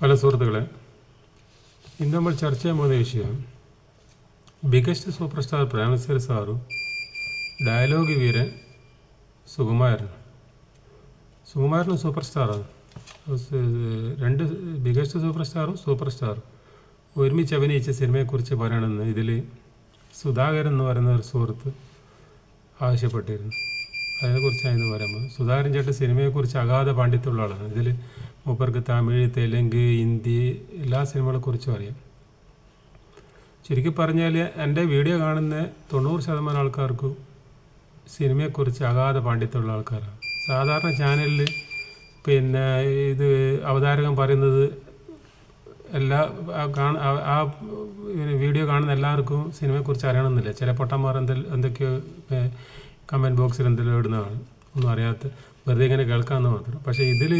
Hello സുഹൃത്തുക്കളെ ഇന്ന് നമ്മൾ ചർച്ച ചെയ്യാൻ പോകുന്ന വിഷയം ബിഗസ്റ്റ് സൂപ്പർ സ്റ്റാർ പ്രേമസേര സാറും ഡയലോഗ് വീരൻ സുകുമാരൻ സുകുമാരനും സൂപ്പർ സ്റ്റാറാണ് രണ്ട് ബിഗസ്റ്റ് സൂപ്പർ സ്റ്റാറും സൂപ്പർ സ്റ്റാറും ഒരുമിച്ച് അഭിനയിച്ച സിനിമയെക്കുറിച്ച് പറയണമെന്ന് ഇതിൽ സുധാകരൻ എന്ന് പറയുന്ന ഒരു സുഹൃത്ത് ആവശ്യപ്പെട്ടിരുന്നു. പറയാൻ പോകുന്നത്. സുധാകരൻ ചേട്ടൻ സിനിമയെക്കുറിച്ച് അഗാധ പാണ്ഡിത്യമുള്ള ആളാണ് ഇതിൽ മൂപ്പർക്ക് തമിഴ് തെലുങ്ക് ഹിന്ദി എല്ലാ സിനിമകളെക്കുറിച്ചും അറിയാം. ചുരുക്കി പറഞ്ഞാൽ എന്റെ വീഡിയോ കാണുന്ന തൊണ്ണൂറ് ശതമാനം ആൾക്കാർക്കും സിനിമയെക്കുറിച്ച് അഗാധ പാണ്ഡിത്യമുള്ള ആൾക്കാരാണ്. സാധാരണ ചാനലിൽ പിന്നെ ഇത് അവതാരകൻ പറയുന്നത് എല്ലാ ആ വീഡിയോ കാണുന്ന എല്ലാവർക്കും സിനിമയെക്കുറിച്ച് അറിയണമെന്നില്ല. ചില പൊട്ടന്മാർ എന്തെങ്കിലും എന്തൊക്കെയോ കമന്റ് ബോക്സിൽ എന്തെങ്കിലും ഇടുന്നതാണ്. ഒന്നും അറിയാത്ത വെറുതെ ഇങ്ങനെ കേൾക്കാമെന്ന് മാത്രം. പക്ഷേ ഇതിൽ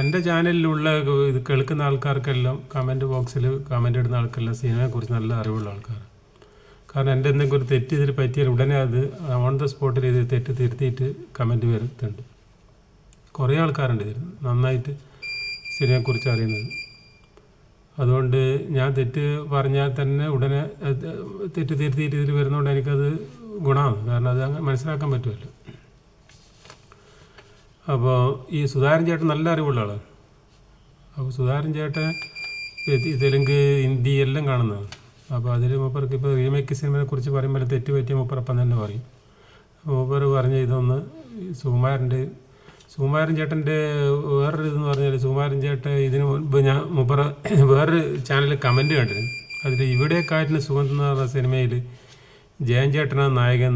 എന്റെ ചാനലിലുള്ള ഇത് കേൾക്കുന്ന ആൾക്കാർക്കെല്ലാം കമന്റ് ബോക്സിൽ കമന്റ് ഇടുന്ന ആൾക്കെല്ലാം സിനിമയെക്കുറിച്ച് നല്ല അറിവുള്ള ആൾക്കാർ കാരണം എന്റെ എന്തെങ്കിലും ഒരു തെറ്റ് ഇതിൽ പറ്റിയാൽ ഉടനെ അത് ഓൺ ദ സ്പോട്ടിൽ ഇത് തെറ്റ് തിരുത്തിയിട്ട് കമന്റ് വരുത്തുന്നുണ്ട്. കുറേ ആൾക്കാരുണ്ട് ഇതിൽ നന്നായിട്ട് സിനിമയെക്കുറിച്ച് അറിയുന്നത്. അതുകൊണ്ട് ഞാൻ തെറ്റ് പറഞ്ഞാൽ തന്നെ ഉടനെ തെറ്റ് തിരുത്തിയിട്ട് ഇതിൽ വരുന്നതുകൊണ്ട് എനിക്കത് ഗുണമാണ്. കാരണം അത് അങ്ങനെ മനസ്സിലാക്കാൻ പറ്റുമല്ലോ. അപ്പോൾ ഈ സുധാരൻ ചേട്ടൻ നല്ല അറിവുള്ള ആളാണ്. അപ്പോൾ സുധാരൻ ചേട്ടൻ തെലുങ്ക് ഹിന്ദി എല്ലാം കാണുന്നതാണ്. അപ്പോൾ അതിൽ മൂപ്പർക്ക് ഇപ്പോൾ റീമേക്ക് സിനിമയെ കുറിച്ച് പറയുമ്പോൾ തെറ്റ് പറ്റിയ മൂപ്പറപ്പം തന്നെ പറയും. മൂപ്പർ പറഞ്ഞ ഇതൊന്ന് സുകുമാരന്റെ സുകുമാരൻ ചേട്ടന്റെ വേറൊരു ഇതെന്ന് പറഞ്ഞാൽ സുകുമാരൻ ചേട്ടൻ ഇതിന് മുൻപ് ഞാൻ മൂപ്പറ വേറൊരു ചാനലിൽ കമന്റ് കണ്ടിരുന്നു. അതിൽ ഇവിടെ കാറ്റിന് സുഗന്ധം എന്ന് പറഞ്ഞ സിനിമയിൽ ജയൻ ചേട്ടനാണ് നായകൻ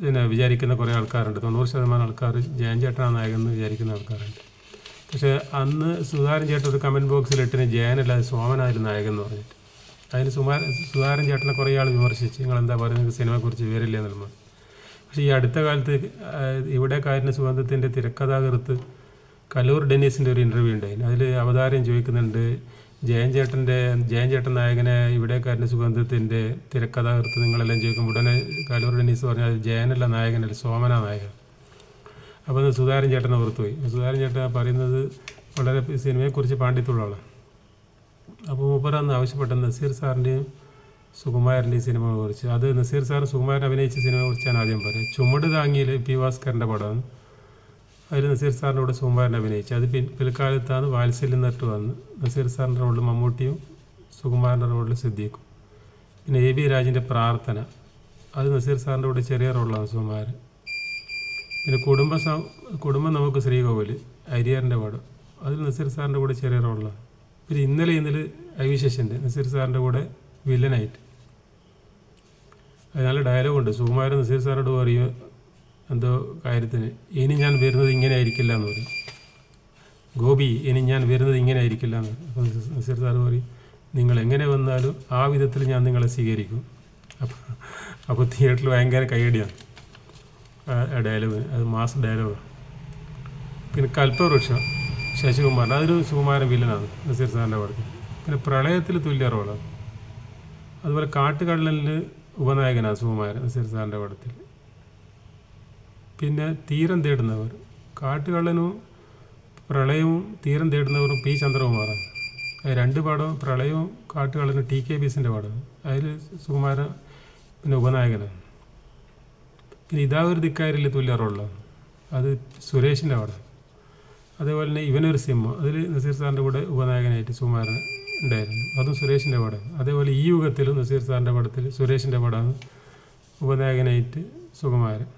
പിന്നെ വിചാരിക്കുന്ന കുറേ ആൾക്കാരുണ്ട്. തൊണ്ണൂറ് ശതമാനം ആൾക്കാർ ജയൻ ചേട്ടനാണ് നായകൻ എന്ന് വിചാരിക്കുന്ന ആൾക്കാരുണ്ട്. പക്ഷേ അന്ന് സുധാരൻ ചേട്ടൻ ഒരു കമന്റ് ബോക്സിൽ ഇട്ടിന് ജയനല്ല അത് സോമനായിരുന്നു നായകൻ എന്ന് പറഞ്ഞിട്ട്. അതിന് സുമാര സുധാരൻ ചേട്ടനെ കുറേ ആൾ വിമർശിച്ച് നിങ്ങൾ എന്താ പറയുന്നത് സിനിമയെക്കുറിച്ച് വിവരമില്ല എന്നുള്ളത് പക്ഷേ ഈ അടുത്ത കാലത്ത് ഇവിടെ കാരുണ്യ സുഗന്ധത്തിന്റെ തിരക്കഥാകൃത്ത് കലൂർ ഡെന്നീസിന്റെ ഒരു ഇന്റർവ്യൂ ഉണ്ടായിരുന്നു അതിൽ അവതാരം ചോദിക്കുന്നുണ്ട് ജയൻ ചേട്ടന്റെ ജയൻ ചേട്ടൻ നായകനെ ഇവിടെ കാരിന് സുഗന്ധത്തിന്റെ തിരക്കഥാകൃത്ത്. നിങ്ങളെല്ലാം ചോദിക്കുമ്പോൾ ഉടനെ കാലൂർ ഡെന്നീസ് പറഞ്ഞാൽ ജയനല്ല നായകനല്ല സോമന നായകൻ. അപ്പോൾ അത് സുധാരൻ ചേട്ടനെ ഓർത്തുപോയി സുധാരൻ ചേട്ടൻ പറയുന്നത് വളരെ സിനിമയെക്കുറിച്ച് പാണ്ഡിത്യമുള്ള അപ്പോൾ മൂപ്പരാന്ന് ആവശ്യപ്പെട്ട നസീർ സാറിന്റെയും സുകുമാരന്റെയും സിനിമകളെ കുറിച്ച്. അത് നസീർ സാറും സുകുമാരൻ അഭിനയിച്ച സിനിമയെ കുറിച്ച് ഞാൻ ആദ്യം പറയാം ചുമട് താങ്ങിയിൽ പി ഭാസ്കറിന്റെ പടമാണ്. അതിൽ നസീർ സാറിന്റെ കൂടെ സുകുമാരൻ അഭിനയിച്ചു. അത് പിൻ പിൽക്കാലത്താണ് വാത്സല്യം നട്ട് വന്ന് നസീർ സാറിന്റെ റോളിൽ മമ്മൂട്ടിയും സുകുമാരന്റെ റോളിൽ സിദ്ദീഖും. പിന്നെ എ ബി രാജിന്റെ പ്രാർത്ഥന. അത് നസീർ സാറിന്റെ കൂടെ ചെറിയ റോളാണ് സുകുമാരൻ പിന്നെ കുടുംബ കുടുംബം നമുക്ക് ശ്രീകോവിൽ അരിയറിന്റെ പടം അതിൽ നസീർ സാറിന്റെ കൂടെ ചെറിയ റോളാണ് പിന്നെ ഇന്നലെ ഇന്നലെ അവിശേഷന്റെ നസീർ സാറിന്റെ കൂടെ വില്ലനായിട്ട്. അത് നല്ല ഡയലോഗുണ്ട്. സുകുമാരൻ നസീർ സാറിനോട് പറയും എന്തോ കാര്യത്തിന് ഇനി ഞാൻ വരുന്നത് ഇങ്ങനെ ആയിരിക്കില്ല എന്ന് പറയും. ഗോപി ഇനി ഞാൻ വരുന്നത് ഇങ്ങനെ ആയിരിക്കില്ല എന്ന് നസീർ- സാർ പറയും നിങ്ങൾ എങ്ങനെ വന്നാലും ആ വിധത്തിൽ ഞാൻ നിങ്ങളെ സ്വീകരിക്കും. അപ്പോൾ അപ്പോൾ തിയേറ്ററിൽ ഭയങ്കര കൈയടിയാണ് ഡയലോഗ് അത് മാസ് ഡയലോഗാണ് പിന്നെ കൽപ്പവൃക്ഷം ശശികുമാരൻ അതൊരു സുകുമാരൻ വില്ലനാണ് നസീർ സാറിന്റെ പടത്തിൽ. പിന്നെ പ്രളയത്തിൽ തുല്യ റോളാണ്. അതുപോലെ കാട്ടുകള്ളലിൽ ഉപനായകനാണ് സുകുമാരൻ നസീർ സാറിന്റെ പടത്തിൽ. പിന്നെ തീരം തേടുന്നവർ കാട്ടുകള്ളനും പ്രളയവും തീരം തേടുന്നവരും പി ചന്ദ്രകുമാറാണ്. രണ്ട് പാടവും പ്രളയവും കാട്ടുകള്ളനും ടി കെ ബീസിന്റെ പാടവും അതിൽ സുകുമാരൻ പിന്നെ ഉപനായകനാണ്. പിന്നെ ഒരു ധിക്കാരിൽ തുല്യറുള്ള അത് സുരേഷിന്റെ പാടം അതേപോലെ തന്നെ ഇവനൊരു സിംഹം. അതിൽ നസീർ സാറിന്റെ കൂടെ ഉപനായകനായിട്ട് സുകുമാരൻ ഉണ്ടായിരുന്നു. അതും സുരേഷിന്റെ പടം അതേപോലെ ഈ യുഗത്തിലും നസീർ സാറിന്റെ പടത്തിൽ സുരേഷിന്റെ പടമാണ് ഉപനായകനായിട്ട് സുകുമാരൻ.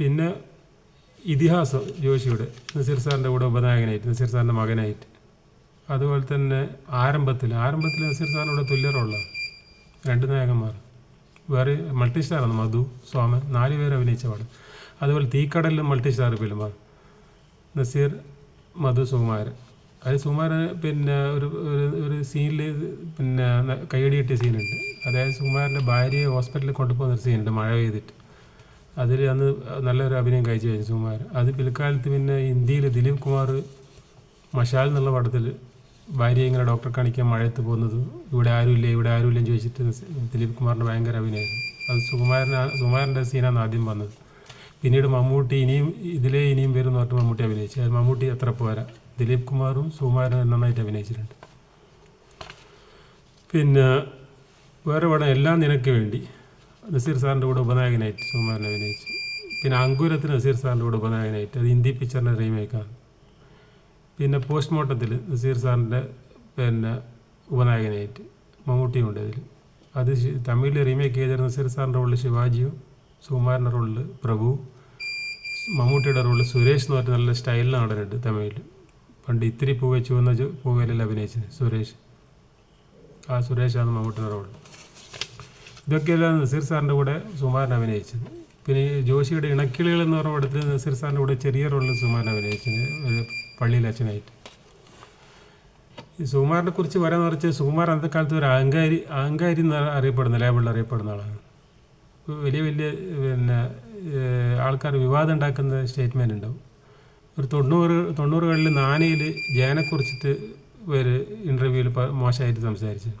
പിന്നെ ഇതിഹാസം ജോഷിയുടെ നസീർ സാറിന്റെ കൂടെ ഉപനായകനായിട്ട് നസീർ സാറിന്റെ മകനായിട്ട്. അതുപോലെ തന്നെ ആരംഭത്തിൽ ആരംഭത്തിൽ നസീർ സാറിനോട് തുല്യറുള്ള രണ്ട് നായകന്മാർ. വേറെ മൾട്ടി സ്റ്റാറാണ് മധു സോമൻ നാല് പേര് അഭിനയിച്ച പാട്. അതുപോലെ തീക്കടലിലും മൾട്ടി സ്റ്റാർ ഫിലിമാണ് നസീർ മധു സുകുമാരൻ. അത് സുകുമാരൻ പിന്നെ ഒരു ഒരു- സീനിൽ പിന്നെ കൈയടി കിട്ടിയ സീനുണ്ട്. അതായത് സുകുമാരന്റെ ഭാര്യയെ ഹോസ്പിറ്റലിൽ കൊണ്ടുപോകുന്ന ഒരു സീനുണ്ട് മഴ പെയ്തിട്ട്. അതിൽ അന്ന് നല്ലൊരു അഭിനയം കഴിച്ചു സുകുമാരൻ. അത് പിൽക്കാലത്ത് പിന്നെ ഇന്ത്യയിൽ ദിലീപ് കുമാർ മഷാൽ എന്നുള്ള പടത്തിൽ ഭാര്യ ഇങ്ങനെ ഡോക്ടറെ കാണിക്കാൻ മഴയത്ത് പോകുന്നത് ഇവിടെ ആരുമില്ല ഇവിടെ ആരുമില്ല എന്ന് ചോദിച്ചിട്ട് ദിലീപ് കുമാറിന്റെ ഭയങ്കര അഭിനയമായിരുന്നു. അത് സുകുമാരനാണ് സുകുമാരന്റെ സീനാണ് ആദ്യം വന്നത്. പിന്നീട് മമ്മൂട്ടി ഇനിയും ഇതിലേ ഇനിയും എന്ന് പറഞ്ഞിട്ട് മമ്മൂട്ടി അഭിനയിച്ചു. അത് മമ്മൂട്ടി അത്ര പോരാ. ദിലീപ് കുമാറും സുകുമാരനും നന്നായിട്ട് അഭിനയിച്ചിട്ടുണ്ട്. പിന്നെ വേറെ പടം എല്ലാം നിനക്ക് വേണ്ടി. നസീർ സാറിന്റെ കൂടെ ഉപനായകനായിട്ട് സുകുമാരൻ അഭിനയിച്ചു. പിന്നെ അങ്കുരത്തിന് നസീർ സാറിന്റെ കൂടെ ഉപനായകനായിട്ട് അത് ഹിന്ദി പിക്ചറിന്റെ റീമേക്കാണ്. പിന്നെ പോസ്റ്റ്മോർട്ടത്തിൽ നസീർ സാറിന്റെ പിന്നെ ഉപനായകനായിട്ട് മമ്മൂട്ടിയും ഉണ്ട് അതിൽ. അത് തമിഴിൽ റീമേക്ക് ചെയ്ത നസീർ സാറിന്റെ റോളിൽ ശിവാജിയും സുകുമാരന്റെ റോളിൽ പ്രഭു മമ്മൂട്ടിയുടെ റോളിൽ സുരേഷ് എന്ന് പറഞ്ഞ നല്ല സ്റ്റൈലിൽ നടനുണ്ട് തമിഴിൽ. പണ്ട് ഇത്തിരി പൂവെ ചുവന്ന പൂവേലെല്ലാം അഭിനയിച്ചത് സുരേഷ്. ആ സുരേഷാണ് മമ്മൂട്ടിയുടെ റോൾ. ഇതൊക്കെയല്ല നസീർ സാറിന്റെ കൂടെ സുമാരൻ അഭിനയിച്ചത്. പിന്നെ ജോഷിയുടെ ഇണക്കിളികൾ എന്ന് പറഞ്ഞ പടത്തിൽ നസീർ സാറിന്റെ കൂടെ ചെറിയ റോളിൽ സുമാരൻ അഭിനയിച്ചത് ഒരു പള്ളിയിൽ അച്ഛനായിട്ട്. ഈ സുമാറിനെ കുറിച്ച് പറയാന്ന് വെച്ചാൽ സുകുമാർ അന്നത്തെ കാലത്ത് ഒരു അഹങ്കാരി അഹങ്കാരി എന്ന് അറിയപ്പെടുന്ന ലേബിളിൽ അറിയപ്പെടുന്ന ആളാണ്. വലിയ വലിയ പിന്നെ ആൾക്കാർ വിവാദം ഉണ്ടാക്കുന്ന സ്റ്റേറ്റ്മെന്റ് ഉണ്ടാവും. ഒരു തൊണ്ണൂറ് തൊണ്ണൂറുകളിൽ നാനയിൽ ജയനെക്കുറിച്ചിട്ട് ഒരു ഇന്റർവ്യൂവിൽ മോശമായിട്ട് സംസാരിച്ചു.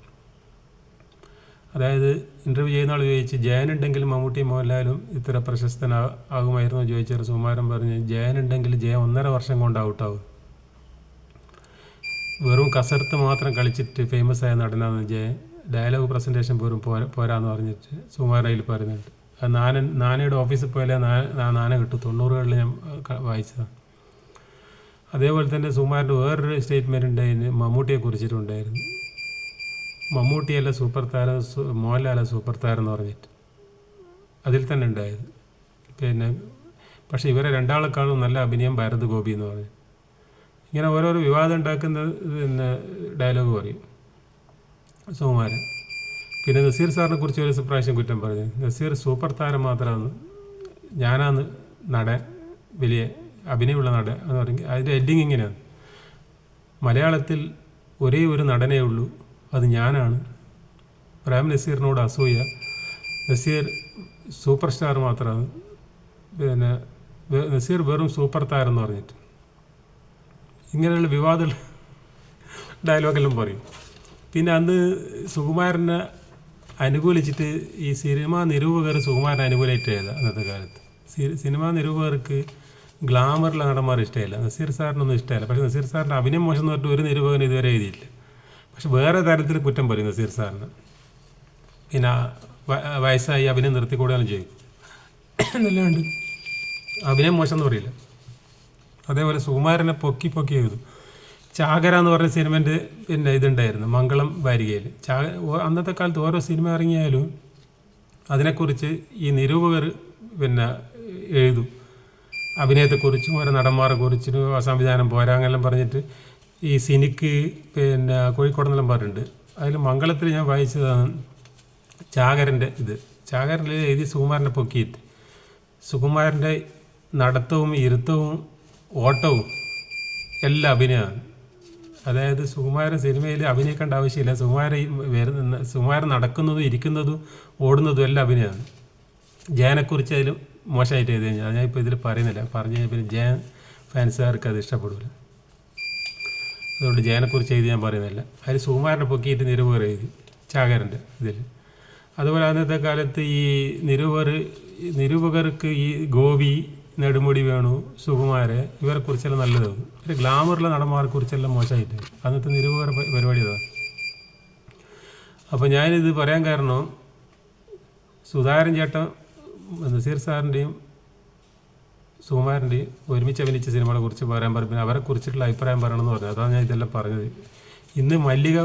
അതായത് ഇന്റർവ്യൂ ചെയ്യുന്ന ആൾ ചോദിച്ച് ജയനുണ്ടെങ്കിൽ മമ്മൂട്ടി മോഹൻലാലും ഇത്ര പ്രശസ്തനാ ആകുമായിരുന്നു? ചോദിച്ചാൽ സുകുമാരൻ പറഞ്ഞ് ജയനുണ്ടെങ്കിൽ ജയൻ ഒന്നര വർഷം കൊണ്ട് ഔട്ടാവും വെറും കസർത്ത് മാത്രം കളിച്ചിട്ട് ഫേമസ് ആയ നടനാണ് ജയൻ ഡയലോഗ് പ്രസന്റേഷൻ പോലും പോരാ പോരാന്ന് പറഞ്ഞിട്ട് സുകുമാരയിൽ പറയുന്നുണ്ട്. നാനൻ നാനയുടെ ഓഫീസിൽ പോയാലേ നാന കിട്ടും. തൊണ്ണൂറുകളിൽ ഞാൻ വായിച്ചതാണ് അതേപോലെ തന്നെ സുകുമാരന്റെ വേറൊരു സ്റ്റേറ്റ്മെന്റ് ഉണ്ടായിരുന്നു മമ്മൂട്ടിയെ കുറിച്ചിട്ടുണ്ടായിരുന്നു. മമ്മൂട്ടിയല്ല സൂപ്പർ താരം മോഹൻലാല സൂപ്പർ താരം എന്ന് പറഞ്ഞിട്ട്. അതിൽ തന്നെ ഉണ്ടായത്. പിന്നെ പക്ഷേ ഇവരെ രണ്ടാളെക്കാളും നല്ല അഭിനയം ഭാരത് ഗോപി എന്ന് പറഞ്ഞു. ഇങ്ങനെ ഓരോരോ വിവാദം ഉണ്ടാക്കുന്ന പിന്നെ ഡയലോഗ് പറയും. സുകുമാരൻ. പിന്നെ നസീർ സാറിനെ കുറിച്ച് ഒരു പ്രാവശ്യം കുറ്റം പറഞ്ഞു. നസീർ സൂപ്പർ താരം മാത്രമാണ്. ഞാനാന്ന് നടൻ വലിയ അഭിനയമുള്ള നടൻ എന്ന് പറഞ്ഞു. അതിന്റെ എഡിങ് ഇങ്ങനെയാണ്. മലയാളത്തിൽ ഒരേ ഒരു നടനേ ഉള്ളൂ. അത് ഞാനാണ്. പ്രേം നസീറിനോട് അസൂയ. നസീർ സൂപ്പർ സ്റ്റാർ മാത്രമാണ് പിന്നെ നസീർ വെറും സൂപ്പർ താരം എന്ന് പറഞ്ഞിട്ട്. ഇങ്ങനെയുള്ള വിവാദ ഡയലോഗെല്ലാം പറയും. പിന്നെ അന്ന് സുകുമാരനെ അനുകൂലിച്ചിട്ട് ഈ സിനിമാ നിരൂപകർ സുകുമാരനെ അനുകൂലമായിട്ട് ചെയ്ത അന്നത്തെ കാലത്ത്. സിനിമാ നിരൂപകർക്ക് ഗ്ലാമറിലെ നടന്മാർ ഇഷ്ടമില്ല. നസീർ സാറിനൊന്നും ഇഷ്ടമില്ല. പക്ഷേ നസീർ സാറിന്റെ അഭിനയം മോശം എന്ന് പറഞ്ഞിട്ട് ഒരു നിരൂപകൻ ഇതുവരെ എഴുതിയില്ല പക്ഷെ വേറെ തരത്തിൽ കുറ്റം പറയും നസീർ സാറിന്. പിന്നെ വയസ്സായി അഭിനയം നിർത്തിക്കൂടാനും ചെയ്യും എന്നല്ലാണ്ട് അഭിനയം മോശം എന്ന് പറയില്ല. അതേപോലെ സുകുമാരനെ പൊക്കി പൊക്കി എഴുതും. ചാകര എന്ന് പറഞ്ഞ സിനിമന്റെ പിന്നെ ഇതുണ്ടായിരുന്നു മംഗളം വാരികയിൽ. ചാ അന്നത്തെ കാലത്ത് ഓരോ സിനിമ ഇറങ്ങിയാലും അതിനെക്കുറിച്ച് ഈ നിരൂപകർ പിന്നെ എഴുതും. അഭിനയത്തെക്കുറിച്ചും ഓരോ നടന്മാരെ കുറിച്ചും സംവിധാനം പോരാ പറഞ്ഞിട്ട് ഈ സിനിക്ക് പിന്നെ കോഴിക്കോടെന്നെല്ലാം പറഞ്ഞിട്ടുണ്ട്. അതിൽ മംഗളത്തിൽ ഞാൻ വായിച്ചതാണ് ചാകരന്റെ ഇത്. ചാകരനിൽ എഴുതി സുകുമാരന്റെ പൊക്കിയിട്ട്. സുകുമാരന്റെ നടത്തവും ഇരുത്തവും ഓട്ടവും എല്ലാം അഭിനയമാണ്. അതായത് സുകുമാരൻ സിനിമയിൽ അഭിനയിക്കേണ്ട ആവശ്യമില്ല. സുകുമാരൻ വരുന്ന സുകുമാരൻ നടക്കുന്നതും ഇരിക്കുന്നതും ഓടുന്നതും എല്ലാം അഭിനയമാണ്. ജയനെക്കുറിച്ച് അതിൽ മോശമായിട്ട് എഴുതി കഴിഞ്ഞാൽ ഞാനിപ്പോൾ ഇതിൽ പറയുന്നില്ല. പറഞ്ഞു കഴിഞ്ഞാൽ പിന്നെ ജയൻ ഫാൻസുകാർക്ക് അത് ഇഷ്ടപ്പെടില്ല അതുകൊണ്ട് ജയനെക്കുറിച്ച് എഴുതി ഞാൻ പറയുന്നില്ല അതിൽ സുകുമാരനെ പൊക്കിയിട്ട് നിരൂപകർ എഴുതി. ചാകരന്റെ ഇതിൽ. അതുപോലെ അന്നത്തെ കാലത്ത് ഈ നിരൂപർ നിരൂപകർക്ക് ഈ ഗോപി നെടുമുടി വേണു സുകുമാരെ ഇവരെ കുറിച്ചെല്ലാം നല്ലതാണ് പിന്നെ ഗ്ലാമറിലെ നടന്മാരെ കുറിച്ചെല്ലാം മോശമായിട്ട്. അന്നത്തെ നിരൂപകർ പരിപാടി അതാണ് അപ്പോൾ ഞാനിത് പറയാൻ കാരണം സുധാകരൻ ചേട്ടൻ നസീർ സാറിന്റെയും സുകുമാരന്റെയും ഒരുമിച്ച് അഭിനയിച്ച സിനിമകളെ കുറിച്ച് പറയാൻ പറയും പിന്നെ അവരെ കുറിച്ചിട്ടുള്ള അഭിപ്രായം പറയണമെന്ന് പറഞ്ഞു. അതാണ് ഞാൻ ഇതെല്ലാം പറഞ്ഞത്. ഇന്ന് മല്ലിക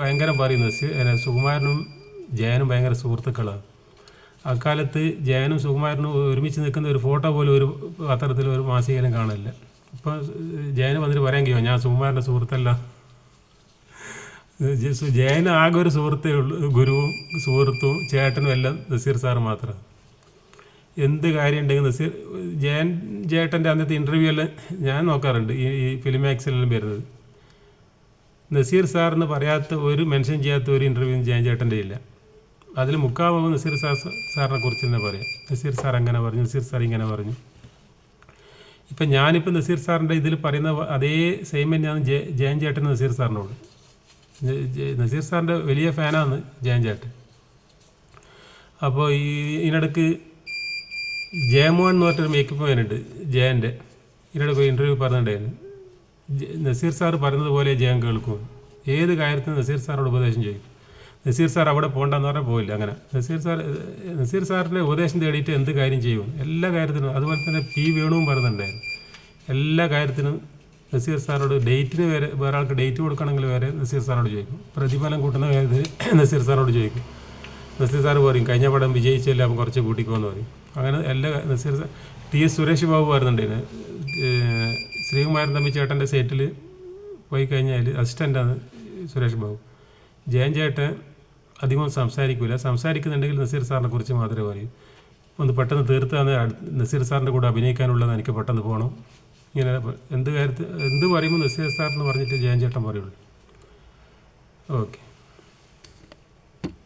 ഭയങ്കര പറയുന്നത് സുകുമാരനും ജയനും ഭയങ്കര സുഹൃത്തുക്കളാണ് അക്കാലത്ത് ജയനും സുകുമാരനും ഒരുമിച്ച് നിൽക്കുന്ന ഒരു ഫോട്ടോ പോലും ഒരു പത്രത്തിൽ ഒരു മാസികയിലും കാണില്ല. ഇപ്പം ജയന് വന്നിട്ട് പറയാൻ കഴിയുമോ ഞാൻ സുകുമാരന്റെ സുഹൃത്തല്ല. ജയൻ ആകെ ഒരു സുഹൃത്തേ ഉള്ളൂ ഗുരുവും സുഹൃത്തും ചേട്ടനും എല്ലാം നസീർ സാറ് മാത്രമാണ് എന്ത് കാര്യം ഉണ്ടെങ്കിൽ നസീർ ജയൻ ജേട്ടന്റെ അന്നത്തെ ഇന്റർവ്യൂ എല്ലാം ഞാൻ നോക്കാറുണ്ട് ഈ ഈ ഫിലിമാക്സിലെല്ലാം വരുന്നത്. നസീർ സാറിന് പറയാത്ത ഒരു മെൻഷൻ ചെയ്യാത്ത ഒരു ഇന്റർവ്യൂ ജയൻ ചേട്ടന്റെ ഇല്ല. അതിൽ മുക്കാഭാഗം നസീർ സാർ സാറിനെ കുറിച്ച് തന്നെ പറയാം. നസീർ സാർ അങ്ങനെ പറഞ്ഞു നസീർ സാർ ഇങ്ങനെ പറഞ്ഞു. ഇപ്പം ഞാനിപ്പോൾ നസീർ സാറിന്റെ ഇതിൽ പറയുന്ന അതേ സെയിം തന്നെയാണ് ജയ ജയൻ ചേട്ടൻ നസീർ സാറിനോട് നസീർ സാറിന്റെ വലിയ ഫാനാണ് ജയൻ ചേട്ടൻ. അപ്പോൾ ഈ ഇതിനിടക്ക് ജയമോഹൻ എന്ന് പറഞ്ഞൊരു മേക്കപ്പ് മാനുണ്ട് ജയന്റെ ഇതിനിടയ്ക്ക് പോയി ഇന്റർവ്യൂ പറഞ്ഞിട്ടുണ്ടായിരുന്നു. നസീർ സാർ പറഞ്ഞതുപോലെ പോലെ ജയൻ കേൾക്കും. ഏത് കാര്യത്തിനും നസീർ സാറോട് ഉപദേശം ചെയ്യും നസീർ സാർ അവിടെ പോകണ്ടെന്ന് പറഞ്ഞാൽ പോയില്ല അങ്ങനെ. നസീർ സാർ നസീർ സാറിന്റെ ഉപദേശം തേടിയിട്ട് എന്ത് കാര്യം ചെയ്യും? എല്ലാ കാര്യത്തിനും അതുപോലെ തന്നെ പി വേണുവും പറയുന്നുണ്ടായിരുന്നു എല്ലാ കാര്യത്തിനും നസീർ സാറോട് ഡേറ്റിന് വരെ വേറെ ആൾക്ക് ഡേറ്റ് കൊടുക്കണമെങ്കിൽ വരെ നസീർ സാറോട് ചോദിക്കും. പ്രതിഫലം കൂട്ടുന്ന കാര്യത്തിൽ നസീർ സാറോട് ചോദിക്കും. നസീർ സാർ പറയും കഴിഞ്ഞ പടം വിജയിച്ചല്ലേ അപ്പം കുറച്ച് കൂട്ടിക്കോന്ന് പറയും. അങ്ങനെ എല്ലാ നസീർ ടി എസ് സുരേഷ് ബാബു പറയുന്നുണ്ടായിരുന്നു ഏഹ്, ശ്രീകുമാരൻ തമ്പി ചേട്ടന്റെ സെറ്റിൽ പോയി കഴിഞ്ഞാൽ അസിസ്റ്റന്റാണ് സുരേഷ് ബാബു. ജയൻ ചേട്ടൻ അധികം സംസാരിക്കില്ല സംസാരിക്കുന്നുണ്ടെങ്കിൽ നസീർ സാറിനെ കുറിച്ച് മാത്രമേ പറയൂ. ഒന്ന് പെട്ടെന്ന് തീർത്താണ് നസീർ സാറിന്റെ കൂടെ അഭിനയിക്കാനുള്ളത് എനിക്ക് പെട്ടെന്ന് പോകണം ഇങ്ങനെ എന്ത് കാര്യത്തിൽ എന്ത് പറയുമ്പോൾ നസീർ സാറിന് പറഞ്ഞിട്ട് ജയൻ ചേട്ടൻ പറയുള്ളൂ. ഓക്കെ.